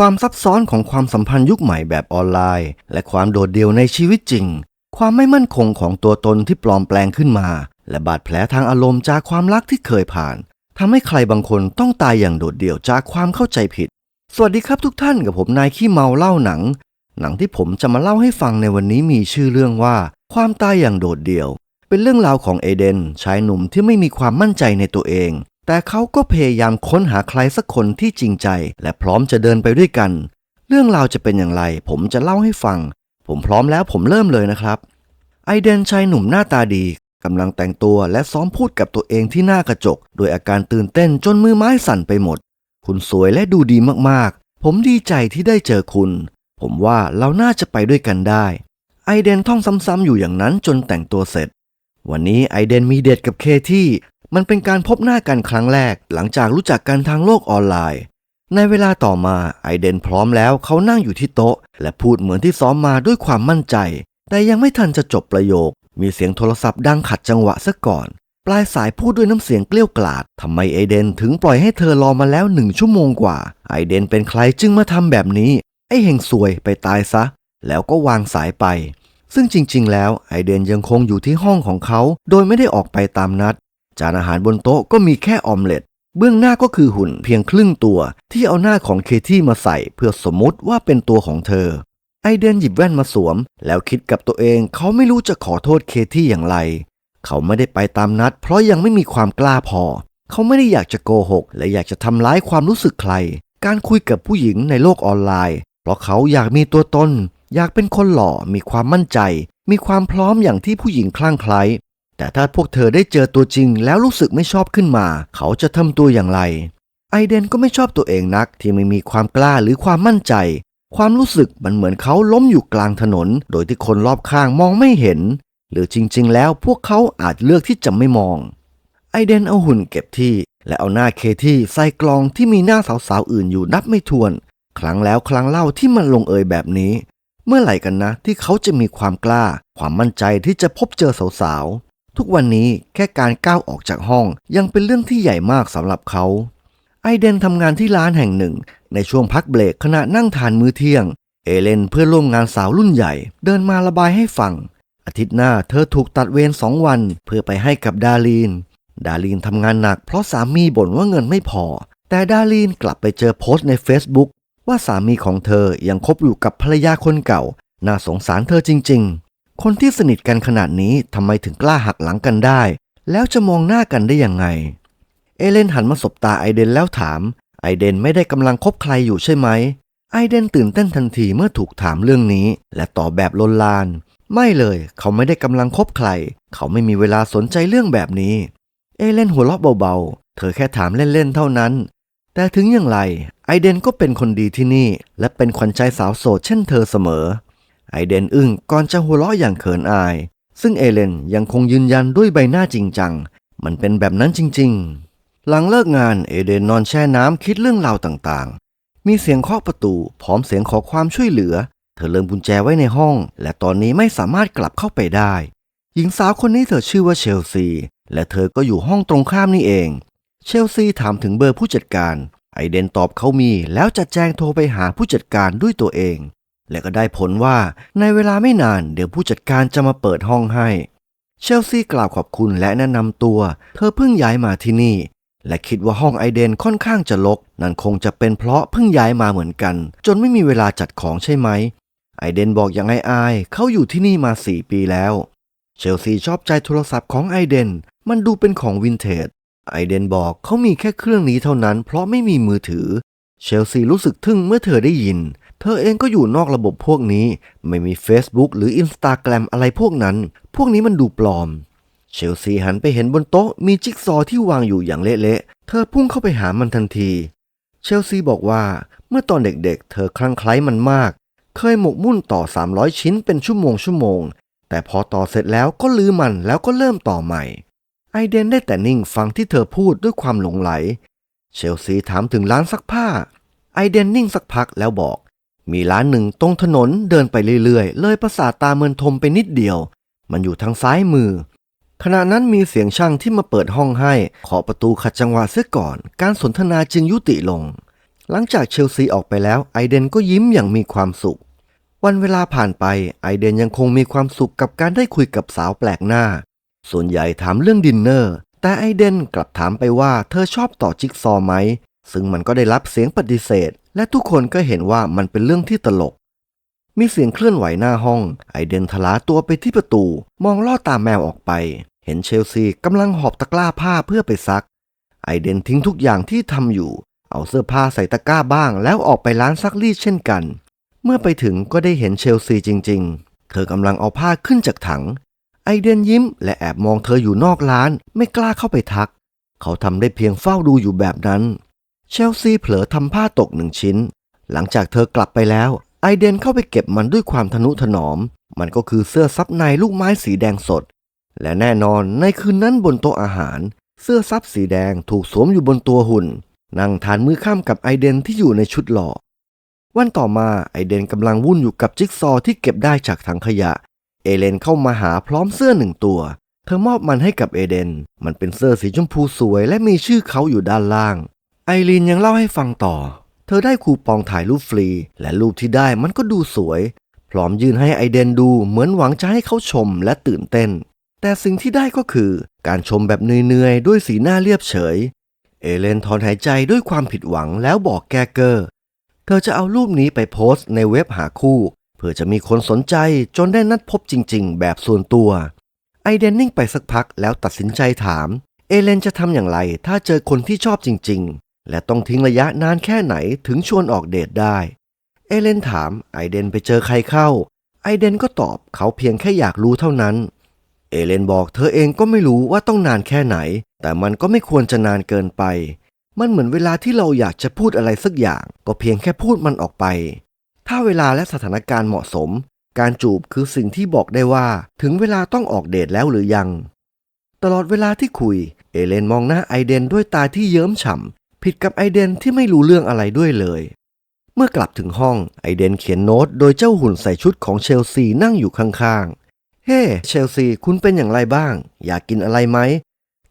ความซับซ้อนของความสัมพันธ์ยุคใหม่แบบออนไลน์ และความโดดเดี่ยวในชีวิตจริง ความไม่มั่นคงของตัวตนที่ปลอมแปลงขึ้นมา และบาดแผลทางอารมณ์จากความรักที่เคยผ่านทำให้ใครบางคนต้องตายอย่างโดดเดี่ยวจากความเข้าใจผิด สวัสดีครับทุกท่านกับผมนายขี้เมาเล่าหนัง หนังที่ผมจะมาเล่าให้ฟังในวันนี้มีชื่อเรื่องว่า ความตายอย่างโดดเดี่ยว เป็นเรื่องราวของเอเดนชายหนุ่มที่ไม่มีความมั่นใจในตัวเอง แต่เขาก็พยายามค้นหาใครสักคนที่จริงใจ และพร้อมจะเดินไปด้วยกัน เรื่องราวจะเป็นอย่างไร ผมจะเล่าให้ฟัง ผมพร้อมแล้วผมเริ่มเลยนะครับ ไอเดนชายหนุ่มหน้าตาดีกำลังแต่งตัวและซ้อมพูดกับตัวเองที่หน้ากระจก โดยอาการตื่นเต้นจนมือไม้สั่นไปหมด คุณสวยและดูดีมากๆ ผมดีใจที่ได้เจอคุณ ผมว่าเราน่าจะไปด้วยกันได้ ไอเดนท่องซ้ำๆอยู่อย่างนั้นจนแต่งตัวเสร็จ วันนี้ไอเดนมีเดทกับเคที่ มันเป็นการพบหน้ากันครั้งแรกหลังจากรู้จักกันทางโลกออนไลน์ ในเวลาต่อมาไอเดนพร้อมแล้วเขานั่งอยู่ที่โต๊ะ และพูดเหมือนที่ซ้อมมาด้วยความมั่นใจ แต่ยังไม่ทันจะจบประโยค มีเสียงโทรศัพท์ดังขัดจังหวะซะก่อน ปลายสายพูดด้วยน้ำเสียงเกลี้ยวกล่อดทำไมไอเดนถึงปล่อยให้เธอรอมาแล้วหนึ่งชั่วโมงกว่า ไอเดนเป็นใครจึงมาทำแบบนี้ ไอเฮงซวยไปตายซะ แล้วก็วางสายไปซึ่งจริงๆ แล้วไอเดนยังคงอยู่ที่ห้องของเขา โดยไม่ได้ออกไปตามนัด จานอาหารบนโต๊ะก็มีแค่ออมเล็ต เบื้องหน้าก็คือหุ่นเพียงครึ่งตัว ที่เอาหน้าของเคที่มาใส่เพื่อสมมติว่าเป็นตัวของเธอ ไอเดนหยิบแว่นมาสวม แล้วคิดกับตัวเองเขาไม่รู้จะขอโทษเคที่อย่างไร เขาไม่ได้ไปตามนัด เพราะยังไม่มีความกล้าพอ เขาไม่ได้อยากจะโกหก และอยากจะทำร้ายความรู้สึกใคร การคุยกับผู้หญิงในโลกออนไลน์ เพราะเขาอยากมีตัวตนอยากเป็นคนหล่อมีความมั่นใจ มีความพร้อมอย่างที่ผู้หญิงคลั่งไคล้ แต่ถ้าพวกเธอได้เจอตัวจริงแล้วรู้สึกไม่ชอบขึ้นมา เขาจะทำตัวอย่างไร ไอเดนก็ไม่ชอบตัวเองนักที่ไม่มีความกล้าหรือความมั่นใจ ความรู้สึกมันเหมือนเขาล้มอยู่กลางถนน โดยที่คนรอบข้างมองไม่เห็น หรือจริง ๆ แล้วพวกเขาอาจเลือกที่จะไม่มอง ไอเดนเอาหุ่นเก็บที่ และเอาหน้าเคที่ใส่กลองที่มีหน้าสาวๆอื่นอยู่นับไม่ถ้วน ครั้งแล้วครั้งเล่าที่มันลงเอยแบบนี้ เมื่อไหร่กันนะที่เขาจะมีความกล้า ความมั่นใจที่จะพบเจอสาวๆ ทุกวันนี้แค่การก้าวออกจากห้อง ยังเป็นเรื่องที่ใหญ่มากสำหรับเขา ไอเดนทำงานที่ร้านแห่งหนึ่ง ในช่วงพักเบรกขณะนั่งทานมื้อเที่ยง เอเลนเพื่อนร่วมงานสาวรุ่นใหญ่ เดินมาระบายให้ฟัง อาทิตย์หน้าเธอถูกตัดเวรสองวันเพื่อไปให้กับดาลีน ดาลีนทำงานหนักเพราะสามีบ่นว่าเงินไม่พอ แต่ดาลีนกลับไปเจอโพสต์ใน Facebook ว่าสามีของเธอยังคบอยู่กับภรรยาคนเก่า น่าสงสารเธอจริง ๆ คนที่สนิทกันขนาดนี้ทำไมถึงกล้าหักหลังกันได้ แล้วจะมองหน้ากันได้ยังไง เอเลนหันมาสบตาไอเดนแล้วถาม ไอเดนไม่ได้กำลังคบใครอยู่ใช่ไหม ไอเดนตื่นเต้นทันทีเมื่อถูกถามเรื่องนี้ และตอบแบบลนลาน ไม่เลย เขาไม่ได้กำลังคบใคร เขาไม่มีเวลาสนใจเรื่องแบบนี้ เอเลนหัวเราะเบาๆ เธอแค่ถามเล่นๆเท่านั้น แต่ถึงอย่างไร ไอเดนก็เป็นคนดีที่นี่ และเป็นขวัญใจสาวโสดเช่นเธอเสมอ ไอเดนอึ้งก่อนจะหัวเราะอย่างเขินอาย ซึ่งเอเลนยังคงยืนยันด้วยใบหน้าจริงจัง มันเป็นแบบนั้นจริง ๆ หลังเลิกงานเอเดนนอนแช่น้ำคิดเรื่องราวต่างๆ มีเสียงเคาะประตูพร้อมเสียงขอความช่วยเหลือ เธอเลืมกุญแจไว้ในห้อง และตอนนี้ไม่สามารถกลับเข้าไปได้ หญิงสาวคนนี้เธอชื่อว่าเชลซี และเธอก็อยู่ห้องตรงข้ามนี่เอง เชลซีถามถึงเบอร์ผู้จัดการไอเดนตอบเขามีแล้วจะแจ้งโทรไปหาผู้จัดการด้วยตัวเอง และก็ได้ผลว่าในเวลาไม่นานเดี๋ยวผู้จัดการจะมาเปิดห้องให้ เชลซีกล่าวขอบคุณและแนะนำตัว เธอเพิ่งย้ายมาที่นี่ และคิดว่าห้องไอเดนค่อนข้างจะรกนั่นคงจะเป็นเพราะเพิ่งย้ายมาเหมือนกัน จนไม่มีเวลาจัดของใช่ไหม ไอเดนบอกอย่างไออายเขาอยู่ที่นี่มาสี่ปีแล้ว เชลซีชอบใจโทรศัพท์ของไอเดน มันดูเป็นของวินเทจ ไอเดนบอกเขามีแค่เครื่องนี้เท่านั้น เพราะไม่มีมือถือ เชลซีรู้สึกทึ่งเมื่อเธอได้ยิน เธอเองก็อยู่นอกระบบพวกนี้ ไม่มี Facebook หรือ Instagram อะไรพวกนั้น พวกนี้มันดูปลอม เชลซีหันไปเห็นบนโต๊ะมีจิ๊กซอว์ที่วางอยู่อย่างเละๆ เธอพุ่งเข้าไปหามันทันที เชลซีบอกว่าเมื่อตอนเด็กๆ เธอคลั่งไคล้มันมาก เคยหมกมุ่นต่อ 300 ชิ้นเป็นชั่วโมงชั่วโมง แต่พอต่อเสร็จแล้วก็ลืมมันแล้วก็เริ่มต่อใหม่ ไอเดนได้แต่นิ่งฟังที่เธอพูดด้วยความหลงไหล เชลซีถามถึงร้านซักผ้า ไอเดนนิ่งสักพักแล้วบอก มีร้านหนึ่งตรงถนนเดินไปเรื่อยๆ เลยประสาทตาเมินทมไปนิดเดียว มันอยู่ทางซ้ายมือ ขณะนั้นมีเสียงช่างที่มาเปิดห้องให้ ขอประตูขัดจังหวะเสียก่อน การสนทนาจึงยุติลง หลังจากเชลซีออกไปแล้วไอเดนก็ยิ้มอย่างมีความสุข วันเวลาผ่านไปไอเดนยังคงมีความสุขกับการได้คุยกับสาวแปลกหน้า ส่วนใหญ่ถามเรื่องดินเนอร์ แต่ไอเดนกลับถามไปว่าเธอชอบต่อจิ๊กซอว์ไหม ซึ่งมันก็ได้รับเสียงปฏิเสธ และทุกคนก็เห็นว่ามันเป็นเรื่องที่ตลก มีเสียงเคลื่อนไหวหน้าห้อง ไอเดนทลาตัวไปที่ประตู มองลอดตาแมวออกไป เห็นเชลซีกำลังหอบตะกร้าผ้าเพื่อไปซัก ไอเดนทิ้งทุกอย่างที่ทำอยู่ เอาเสื้อผ้าใส่ตะกร้าบ้าง แล้วออกไปร้านซักรีดเช่นกัน เมื่อไปถึงก็ได้เห็นเชลซีจริง ๆ เธอกำลังเอาผ้าขึ้นจากถัง ไอเดนยิ้ม และแอบมองเธออยู่นอกร้าน ไม่กล้าเข้าไปทัก เขาทำได้เพียงเฝ้าดูอยู่แบบนั้น เชลซีเผลอทำผ้าตกหนึ่งชิ้น หลังจากเธอกลับไปแล้ว ไอเดนเข้าไปเก็บมันด้วยความทนุถนอม มันก็คือเสื้อซับในลูกไม้สีแดงสด และแน่นอนในคืนนั้นบนโต๊ะอาหาร เสื้อซับสีแดงถูกสวมอยู่บนตัวหุ่น นั่งทานมื้อค่ำกับไอเดนที่อยู่ในชุดหล่อวันต่อมาไอเดนกำลังวุ่นอยู่กับจิ๊กซอว์ที่เก็บได้จากถังขยะ เอเลนเข้ามาหาพร้อมเสื้อหนึ่งตัว เธอมอบมันให้กับเอเดน มันเป็นเสื้อสีชมพูสวยและมีชื่อเขาอยู่ด้านล่าง ไอรีนยังเล่าให้ฟังต่อ เธอได้คูปองถ่ายรูปฟรี และรูปที่ได้มันก็ดูสวย พร้อมยื่นให้ไอเดนดูเหมือนหวังจะให้เขาชมและตื่นเต้น แต่สิ่งที่ได้ก็คือ การชมแบบเหนื่อยๆ ด้วยสีหน้าเรียบเฉย เอเลนถอนหายใจด้วยความผิดหวังแล้วบอกแกเกอร์ เธอจะเอารูปนี้ไปโพสต์ในเว็บหาคู่ เพื่อจะมีคนสนใจจนได้นัดพบจริง ๆ แบบส่วนตัวไอเดนนิ่งไปสักพักแล้วตัดสินใจถาม เอเลนจะทำอย่างไรถ้าเจอคนที่ชอบจริงๆ และต้องทิ้งระยะนานแค่ไหนถึงชวนออกเดทได้ เอเลนถามไอเดนไปเจอใครเข้า ไอเดนก็ตอบเขาเพียงแค่อยากรู้เท่านั้น เอเลนบอกเธอเองก็ไม่รู้ว่าต้องนานแค่ไหน แต่มันก็ไม่ควรจะนานเกินไป มันเหมือนเวลาที่เราอยากจะพูดอะไรสักอย่าง ก็เพียงแค่พูดมันออกไป ถ้าเวลาและสถานการณ์เหมาะสม การจูบคือสิ่งที่บอกได้ว่า ถึงเวลาต้องออกเดทแล้วหรือยัง ตลอดเวลาที่คุย เอเลนมองหน้าไอเดนด้วยตาที่เยิ้มฉ่ำ ผิดกับไอเดนที่ไม่รู้เรื่องอะไรด้วยเลย เมื่อกลับถึงห้องไอเดนเขียนโน้ตโดยเจ้าหุ่นใส่ชุดของเชลซีนั่งอยู่ข้างๆ เฮ้ เชลซี คุณเป็นอย่างไรบ้าง อยากกินอะไรไหม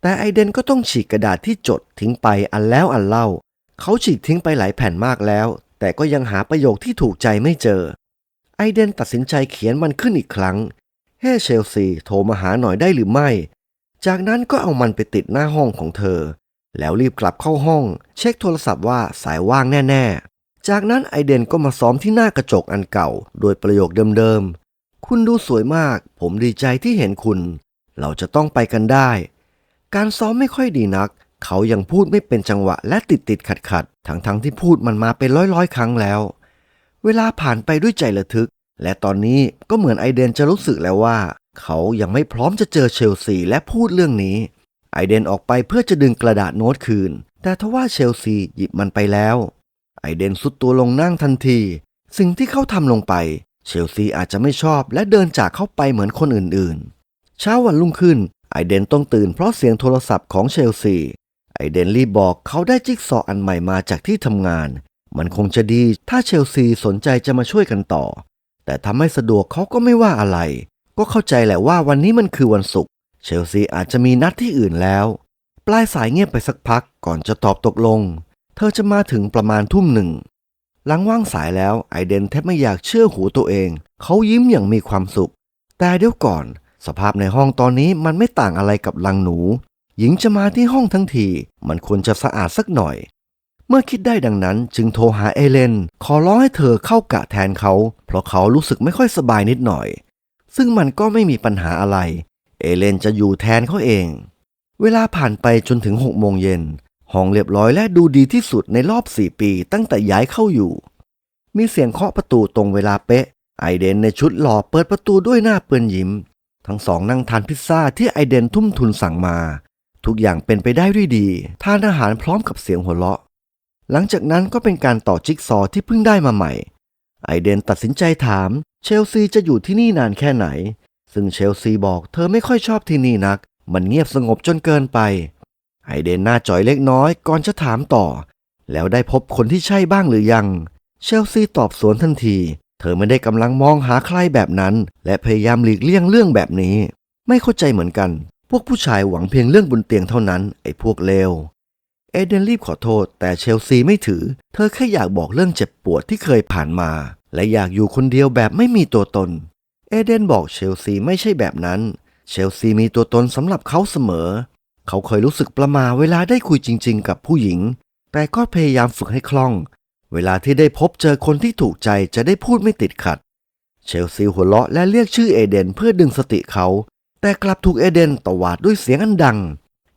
แต่ไอเดนก็ต้องฉีกกระดาษที่จดทิ้งไปอันแล้วอันเล่า เขาฉีกทิ้งไปหลายแผ่นมากแล้ว แต่ก็ยังหาประโยคที่ถูกใจไม่เจอ ไอเดนตัดสินใจเขียนมันขึ้นอีกครั้ง เฮ้ เชลซี โทรมาหาหน่อยได้หรือไม่ จากนั้นก็เอามันไปติดหน้าห้องของเธอ แล้วรีบกลับเข้าห้อง เช็คโทรศัพท์ว่าสายว่างแน่ ๆ จากนั้นไอเดนก็มาซ้อมที่หน้ากระจกอันเก่า โดยประโยคเดิมๆ คุณดูสวยมาก ผมดีใจที่เห็นคุณ เราจะต้องไปกันได้ การซ้อมไม่ค่อยดีนัก เขายังพูดไม่เป็นจังหวะและติดติดขัดขัดทั้งทั้งๆที่พูดมันมาเป็นร้อยร้อยๆ ครั้งแล้ว เวลาผ่านไปด้วยใจระทึก และตอนนี้ก็เหมือนไอเดนจะรู้สึกแล้วว่า เขายังไม่พร้อมจะเจอเชลซีและพูดเรื่องนี้ ไอเดนออกไปเพื่อจะดึงกระดาษโน้ตคืน แต่ทว่าเชลซีหยิบมันไปแล้ว ไอเดนสุดตัวลงนั่งทันที สิ่งที่เขาทำลงไป เชลซีอาจจะไม่ชอบและเดินจากเข้าไปเหมือนคนอื่นๆ เช้าวันรุ่งขึ้น ไอเดนต้องตื่นเพราะเสียงโทรศัพท์ของเชลซี ไอเดนรีบบอกเขาได้จิ๊กซอว์อันใหม่มาจากที่ทำงาน มันคงจะดีถ้าเชลซีสนใจจะมาช่วยกันต่อ แต่ทำให้สะดวกเขาก็ไม่ว่าอะไร ก็เข้าใจแหละว่าวันนี้มันคือวันศุกร์ เชลซีอาจจะมีนัดที่อื่นแล้ว ปลายสายเงียบไปสักพักก่อนจะตอบตกลง เธอจะมาถึงประมาณทุ่มหนึ่ง หลังว่างสายแล้วไอเดนแทบไม่อยากเชื่อหูตัวเอง เขายิ้มอย่างมีความสุข แต่เดี๋ยวก่อน สภาพในห้องตอนนี้มันไม่ต่างอะไรกับลังหนู หญิงจะมาที่ห้องทั้งที มันควรจะสะอาดสักหน่อย เมื่อคิดได้ดังนั้นจึงโทรหาเอเลน ขอร้องให้เธอเข้ากะแทนเขา เพราะเขารู้สึกไม่ค่อยสบายนิดหน่อยซึ่งมันก็ไม่มีปัญหาอะไร เอเลนจะอยู่แทนเขาเอง เวลาผ่านไปจนถึงหกโมงเย็น ห้องเรียบร้อยและดูดีที่สุดในรอบสี่ปีตั้งแต่ย้ายเข้าอยู่ มีเสียงเคาะประตูตรงเวลาเป๊ะ ไอเดนในชุดหล่อเปิดประตูด้วยหน้าเปื้อนยิ้ม ทั้งสองนั่งทานพิซซ่าที่ไอเดนทุ่มทุนสั่งมา ทุกอย่างเป็นไปได้ด้วยดี ทานอาหารพร้อมกับเสียงหัวเราะ หลังจากนั้นก็เป็นการต่อจิ๊กซอว์ที่เพิ่งได้มาใหม่ ไอเดนตัดสินใจถาม เชลซีจะอยู่ที่นี่นานแค่ไหน ซึ่งเชลซีบอกเธอไม่ค่อยชอบที่นี่นัก มันเงียบสงบจนเกินไปไอเดนหน้าจ่อยเล็กน้อยก่อนจะถามต่อ แล้วได้พบคนที่ใช่บ้างหรือยัง เชลซีตอบสวนทันที เธอไม่ได้กำลังมองหาใครแบบนั้น และพยายามหลีกเลี่ยงเรื่องแบบนี้ ไม่เข้าใจเหมือนกัน พวกผู้ชายหวังเพียงเรื่องบนเตียงเท่านั้น ไอ้พวกเลวเอเดนรีบขอโทษ แต่เชลซีไม่ถือ เธอแค่อยากบอกเรื่องเจ็บปวดที่เคยผ่านมา และอยากอยู่คนเดียวแบบไม่มีตัวตน เอเดนบอกเชลซีไม่ใช่แบบนั้น เชลซีมีตัวตนสำหรับเขาเสมอ เขาเคยรู้สึกประมาเวลาได้คุยจริง ๆ กับผู้หญิง แต่ก็พยายามฝึกให้คล่อง เวลาที่ได้พบเจอคนที่ถูกใจจะได้พูดไม่ติดขัด เชลซีหัวเราะและเรียกชื่อเอเดนเพื่อดึงสติเขา แต่กลับถูกเอเดนตวาดด้วยเสียงอันดัง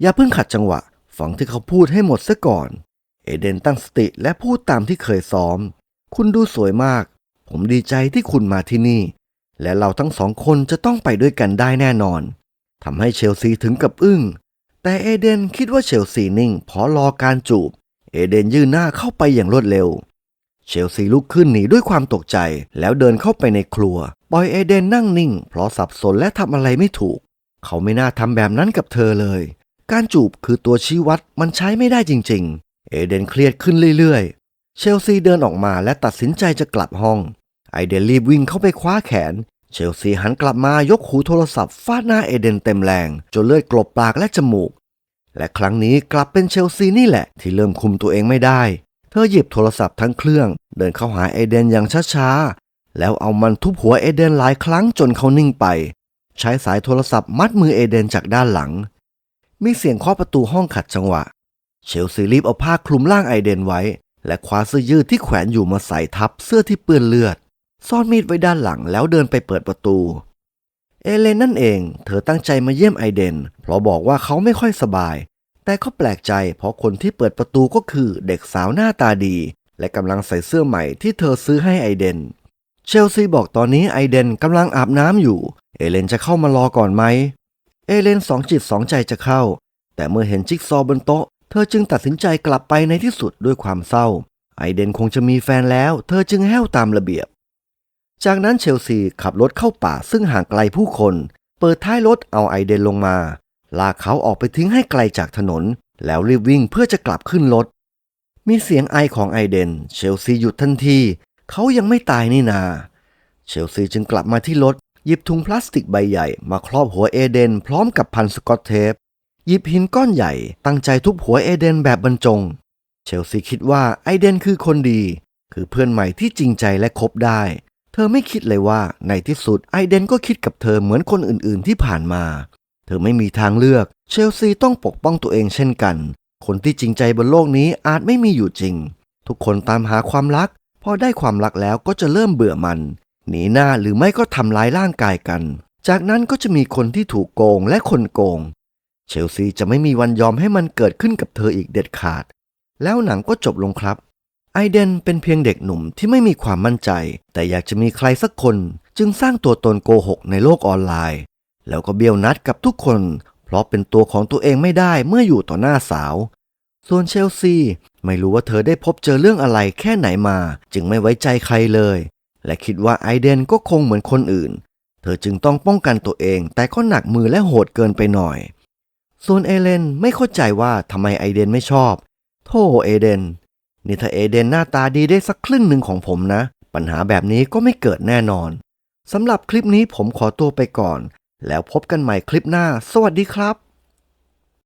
อย่าเพิ่งขัดจังหวะ ฟังที่เขาพูดให้หมดซะก่อน เอเดนตั้งสติและพูดตามที่เคยซ้อม คุณดูสวยมาก ผมดีใจที่คุณมาที่นี่ และเราทั้งสองคนจะต้องไปด้วยกันได้แน่นอนทำให้เชลซีถึงกับอึ้ง แต่เอเดนคิดว่าเชลซีนิ่งเพราะรอการจูบ เอเดนยื่นหน้าเข้าไปอย่างรวดเร็ว เชลซีลุกขึ้นหนีด้วยความตกใจ แล้วเดินเข้าไปในครัว ปล่อยเอเดนนั่งนิ่ง เพราะสับสนและทำอะไรไม่ถูก เขาไม่น่าทำแบบนั้นกับเธอเลย การจูบคือตัวชี้วัดมันใช้ไม่ได้จริง ๆ เอเดนเครียดขึ้นเรื่อยๆ เชลซีเดินออกมาและตัดสินใจจะกลับห้อง ไอเดนรีบวิ่งเข้าไปคว้าแขน เชลซีหันกลับมายกหูโทรศัพท์ฟาดหน้าเอเดนเต็มแรง จนเลือดกลบปากและจมูก และครั้งนี้กลับเป็นเชลซีนี่แหละ ที่เริ่มคุมตัวเองไม่ได้ เธอหยิบโทรศัพท์ทั้งเครื่อง เดินเข้าหาเอเดนอย่างช้าๆ แล้วเอามันทุบหัวเอเดนหลายครั้งจนเขานิ่งไป ใช้สายโทรศัพท์มัดมือเอเดนจากด้านหลัง มีเสียงเคาะประตูห้องขัดจังหวะ เชลซีรีบเอาผ้าคลุมร่างไอเดนไว้ และคว้าเสื้อยืดที่แขวนอยู่มาใส่ทับเสื้อที่เปื้อนเลือด ซ่อนมีดไว้ด้านหลังแล้วเดินไปเปิดประตู เอเลนนั่นเอง เธอตั้งใจมาเยี่ยมไอเดน เพราะบอกว่าเขาไม่ค่อยสบาย แต่ก็แปลกใจเพราะคนที่เปิดประตูก็คือเด็กสาวหน้าตาดี และกำลังใส่เสื้อใหม่ที่เธอซื้อให้ไอเดน เชลซีบอกตอนนี้ไอเดนกำลังอาบน้ำอยู่ เอเลนจะเข้ามารอก่อนไหม เอเลนสองจิตสองใจจะเข้า แต่เมื่อเห็นจิ๊กซอบนโต๊ะ เธอจึงตัดสินใจกลับไปในที่สุดด้วยความเศร้า ไอเดนคงจะมีแฟนแล้ว เธอจึงแห้วตามระเบียบ จากนั้นเชลซีขับรถเข้าป่าซึ่งห่างไกลผู้คน เปิดท้ายรถเอาไอเดนลงมา ลากเขาออกไปทิ้งให้ไกลจากถนน แล้วรีบวิ่งเพื่อจะกลับขึ้นรถ มีเสียงไอของไอเดน เชลซีหยุดทันที เขายังไม่ตายนี่นา เชลซีจึงกลับมาที่รถ หยิบถุงพลาสติกใบใหญ่มาครอบหัวเอเดน พร้อมกับพันสกอตเทป หยิบหินก้อนใหญ่ ตั้งใจทุบหัวเอเดนแบบบรรจง เชลซีคิดว่าไอเดนคือคนดี คือเพื่อนใหม่ที่จริงใจและคบได้ เธอไม่คิดเลยว่าในที่สุดไอเดนก็คิดกับเธอเหมือนคนอื่นๆที่ผ่านมา เธอไม่มีทางเลือก เชลซีต้องปกป้องตัวเองเช่นกัน คนที่จริงใจบนโลกนี้อาจไม่มีอยู่จริง ทุกคนตามหาความรัก พอได้ความรักแล้วก็จะเริ่มเบื่อมัน หนีหน้าหรือไม่ก็ทำร้ายร่างกายกัน จากนั้นก็จะมีคนที่ถูกโกงและคนโกง เชลซีจะไม่มีวันยอมให้มันเกิดขึ้นกับเธออีกเด็ดขาด แล้วหนังก็จบลงครับ ไอเดนเป็นเพียงเด็กหนุ่มที่ไม่มีความมั่นใจ แต่อยากจะมีใครสักคนจึงสร้างตัวตนโกหกในโลกออนไลน์ แล้วก็เบี้ยวนัดกับทุกคน เพราะเป็นตัวของตัวเองไม่ได้เมื่ออยู่ต่อหน้าสาว ส่วนเชลซีไม่รู้ว่าเธอได้พบเจอเรื่องอะไรแค่ไหนมา จึงไม่ไว้ใจใครเลย และคิดว่าไอเดนก็คงเหมือนคนอื่น เธอจึงต้องป้องกันตัวเอง แต่ก็หนักมือและโหดเกินไปหน่อย ส่วนเอเลนไม่เข้าใจว่าทำไมไอเดนไม่ชอบ โธ่เอเดน นี่ถ้าเอเดนหน้าตาดีได้สักครึ่งหนึ่งของผมนะ ปัญหาแบบนี้ก็ไม่เกิดแน่นอนสำหรับคลิปนี้ผมขอตัวไปก่อน แล้วพบกันใหม่คลิปหน้า สวัสดีครับ